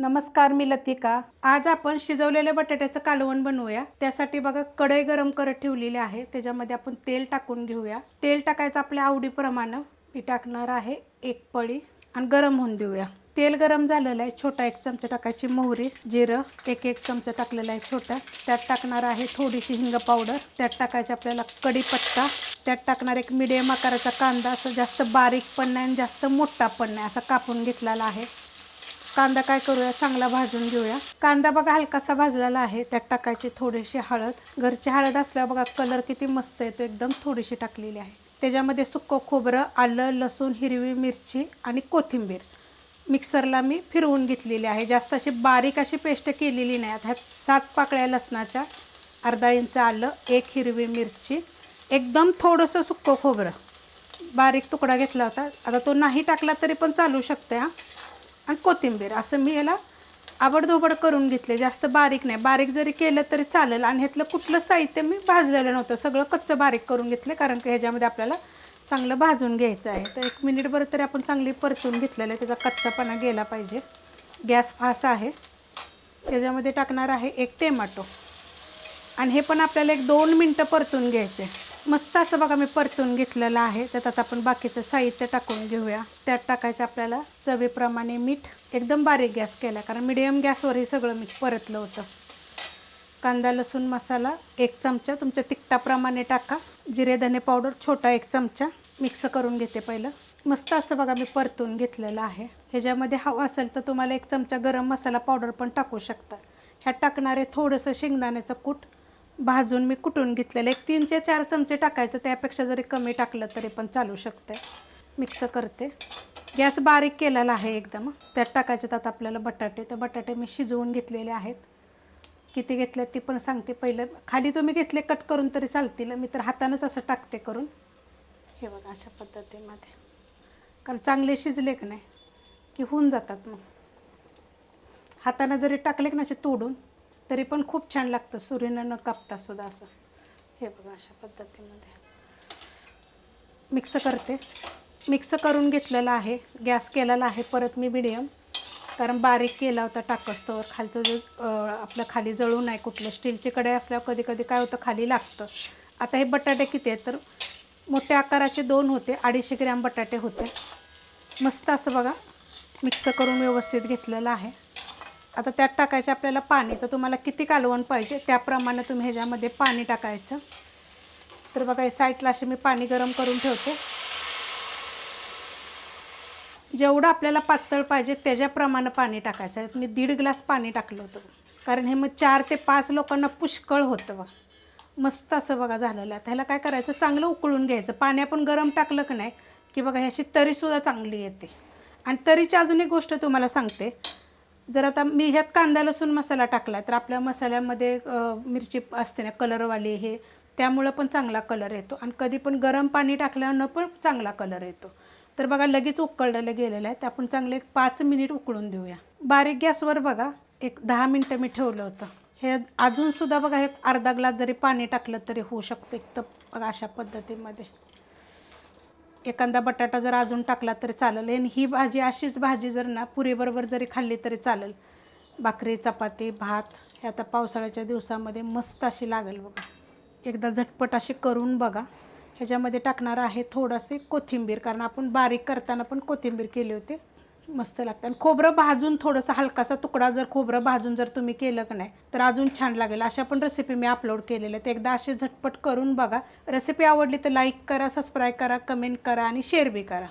नमस्कार मी लतिका. आज आपण शिजवलेल्या बटाट्याचं कालवण बनवूया. त्यासाठी बघा कढई गरम करत ठेवलेली आहे. त्याच्यामध्ये आपण तेल टाकून घेऊया. तेल टाकायचं आपल्या आवडीप्रमाणे. मी टाकणार आहे एक पळी आणि गरम होऊन देऊया. तेल गरम झालेलं आहे. छोटा एक चमचा टाकायची मोहरी जिरं एक एक चमचा टाकलेला आहे छोटा. त्यात टाकणार आहे थोडीशी हिंग पावडर. त्यात टाकायची आपल्याला कढीपत्ता त्यात टाकणार एक मिडियम आकाराचा कांदा. असं जास्त बारीक पण नाही आणि जास्त मोठा पण नाही. असा कापून घेतलेला आहे. कांदा काय करूया? चांगला भाजून घेऊया. कांदा बघा हलकासा भाजलेला आहे. त्यात टाकायची थोडीशी हळद. घरची हळद असल्यावर बघा कलर किती मस्त येतो एकदम थोडीशी टाकलेली आहे. त्याच्यामध्ये सुक्कं खोबरं आलं लसूण हिरवी मिरची आणि कोथिंबीर. मिक्सरला मी फिरवून घेतलेली आहे. जास्त अशी बारीक अशी पेस्ट केलेली नाही. आता ह्यात सात पाकळ्या लसणाच्या अर्धा इंच आलं एक हिरवी मिरची एकदम थोडंसं सुक्कं खोबरं. बारीक तुकडा घेतला होता. आता तो नाही टाकला तरी पण चालू शकते हां. आणि कोथिंबीर असं मी याला आवडधोबड करून घेतले. जास्त बारीक नाही. बारीक जरी केलं तरी चालेल. आणि ह्यातलं कुठलं साहित्य मी भाजलेलं नव्हतं. सगळं कच्चं बारीक करून घेतलं कारण की ह्याच्यामध्ये आपल्याला चांगलं भाजून घ्यायचं आहे. तर एक मिनिटभर तरी आपण चांगली परतून घेतलेलं आहे. त्याचा कच्चापणा गेला पाहिजे. गॅस फास आहे. त्याच्यामध्ये टाकणार आहे एक टेमॅटो. आणि हे पण आपल्याला एक दोन मिनटं परतून घ्यायचे. मस्त असं बघा मी परतून घेतलेलं आहे. त्यात आता आपण बाकीचं साहित्य टाकून घेऊया. त्यात टाकायचं आपल्याला चवीप्रमाणे मीठ. एकदम बारीक गॅस केला. कारण मिडियम गॅसवर हे सगळं मीठ परतलं होतं. कांदा लसूण मसाला एक चमचा. तुमच्या तिखटाप्रमाणे टाका. जिरे धने पावडर छोटा एक चमचा. मिक्स करून घेते पहिलं. मस्त असं बघा मी परतून घेतलेलं आहे. ह्याच्यामध्ये हवा असेल तर तुम्हाला एक चमचा गरम मसाला पावडर पण टाकू शकता. ह्यात टाकणारे थोडंसं शेंगदाण्याचं कूट. भाजून मी कुटून घेतलेलं. एक तीन ते चार चमचे टाकायचं. त्यापेक्षा जरी कमी टाकलं तरी पण चालू शकते मिक्स करते. गॅस बारीक केलेला आहे एकदम. त्यात टाकायचे त्यात आपल्याला बटाटे. तर बटाटे मी शिजवून घेतलेले आहेत. किती घेतले ती पण सांगते. पहिलं खाली तुम्ही घेतले कट करून तरी चालतील. मी तर हातानंच असं टाकते करून. हे बघा अशा पद्धतीमध्ये. कारण चांगले शिजले की नाही की होऊन जातात मग. हातानं जरी टाकले की नाही तोडून तरी पण खूप छान लागतं. सुरीनं न कापता सुद्धा असं. हे बघा अशा पद्धतीमध्ये. मिक्स करते. मिक्स करून घेतलेलं आहे. गॅस केलेला आहे परत मी मिडियम. कारण बारीक केला होता टाकस्तवर खालचं जे आपलं खाली जळू नाही कुठलं स्टीलची कडे असल्यावर कधी कधी काय होतं खाली लागतं. आता हे बटाटे किती आहेत तर मोठ्या आकाराचे दोन होते. अडीचशे ग्रॅम बटाटे होते. मस्त असं बघा. मिक्स करून व्यवस्थित घेतलेलं आहे. आता त्यात टाकायचं आपल्याला पाणी. तर तुम्हाला किती कालवण पाहिजे त्याप्रमाणे तुम्ही ह्याच्यामध्ये पाणी टाकायचं. तर बघा हे साईडला असे मी पाणी गरम करून ठेवते. जेवढं आपल्याला पातळ पाहिजे त्याच्याप्रमाणे पाणी टाकायचं. मी दीड ग्लास पाणी टाकलं होतं. कारण हे मग चार ते पाच लोकांना पुष्कळ होतं बघा. मस्त असं बघा झालेलं. आहे आता ह्याला काय करायचं? चांगलं उकळून घ्यायचं. पाणी आपण गरम टाकलं की नाही? की बघा ह्याची तरीसुद्धा चांगली येते. आणि तरीची अजून एक गोष्ट तुम्हाला सांगते. जर आता मी ह्यात कांदा लसूण मसाला टाकला तर आपल्या मसाल्यामध्ये मिरची असते ना कलरवाली हे त्यामुळं पण चांगला कलर येतो. आणि कधी पण गरम पाणी टाकल्यानं पण चांगला कलर येतो. तर बघा लगेच उकळलेलं गेलेलं आहे ते आपण चांगले एक पाच मिनिट उकळून देऊया. बारीक गॅसवर बघा एक दहा मिनटं मी ठेवलं होतं. हे अजूनसुद्धा बघा हे अर्धा ग्लास जरी पाणी टाकलं तरी होऊ शकतं एक तर बघा अशा पद्धतीमध्ये. एखादा बटाटा जर अजून टाकला तरी चालेल. आणि ही भाजी अशीच भाजी जर ना पुरीबरोबर जरी खाल्ली तरी चालेल. भाकरी चपाती भात हे आता पावसाळ्याच्या दिवसामध्ये मस्त अशी लागेल बघा. एकदा झटपट अशी करून बघा. ह्याच्यामध्ये टाकणार आहे थोडंसे कोथिंबीर कारण आपण बारीक करताना पण कोथिंबीर केली होती. मस्त लागतं. आणि खोबरं भाजून थोडंसं हलकासा तुकडा जर खोबरं भाजून जर तुम्ही केलं का नाही तर अजून छान लागेल. अशा पण रेसिपी मी अपलोड केलेल्या आहेत. एकदा असे झटपट करून बघा. रेसिपी आवडली तर लाईक करा सबस्क्राईब करा कमेंट करा आणि शेअर बी करा.